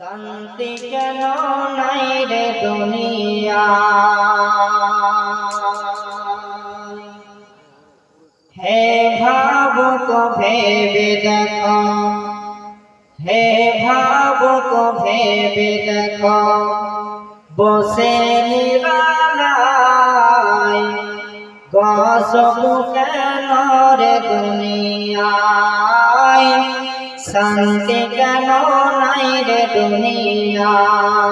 শান্তি কেন নাই রে দুনিয়া? হে ভাবুক ভেবে দেখো, হে ভাবুক ভেবে দেখো, বসে নিরালায় গসবু কেন রে দুনিয়ায়? শান্তি কেন নাই রে দুনিয়ায়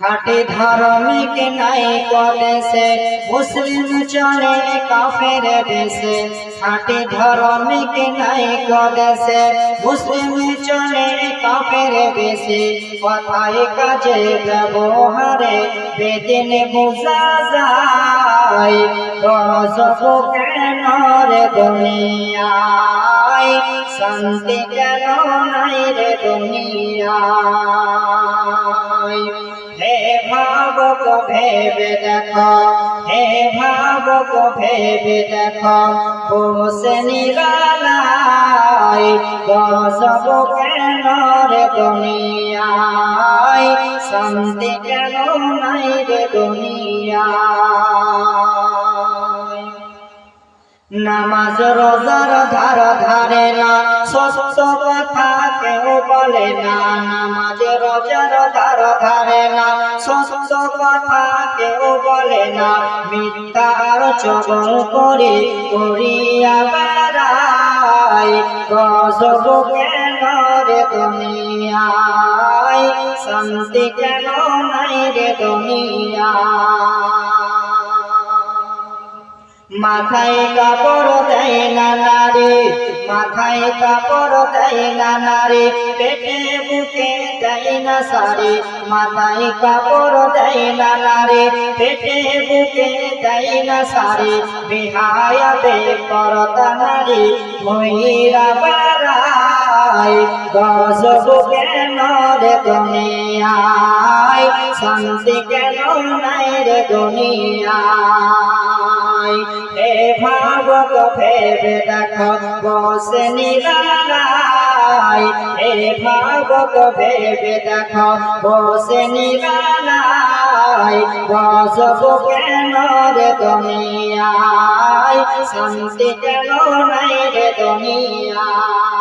খাটি ধার্মিক নাই কলেসে মুসলিম চলে কাফের দেশে। খাটি ধার্মিক নাই কলেসে মুসলিম চলে কাফের দেশে। কথায় কাজে ব্যবহারে বেদিন বোঝা যায় গজব কেন রে দুনিয়ায় শান্তি কেন নাই রে দুনিয়ায়? ভাবক ভেবে দেখো, হে ভাবক ভেবে দেখো, বসে নিরালায় গজব কেন রে দুনিয়ায়, শান্তি কেন নাই রে দুনিয়ায়? নামাজ, রোজার ধার ধারে না সত্য কথা কেউ বলে না, নামাজ, রোজার ধার ধারে না সত্য কথা কেউ বলে না মিথ্যার চবল করে করিয়া দুনিয়ায়, শান্তি কেন নাই রে দুনিয়ায়? মাথায় কাপড় দেয় না নারী, মাথায় কাপড় দেয় না নারী, পেটে বুকে দেয় না সারি মাথায় কাপড় দেয় না নারী, পেটে বুকে দেয় না সারি বিহায়া বে করতা নারী মহিলা বাড়ায় গজব কেন রে দুনিয়ায়, শান্তি কেন নাই রে দুনিয়ায় হে ভাবক ভেবে দেখো বসে নিরালাই হে ভাবক ভেবে দেখো বসে নিরালাই গজব কেন রে দুনিয়ায় শান্তি কেন নাই রে দুনিয়ায়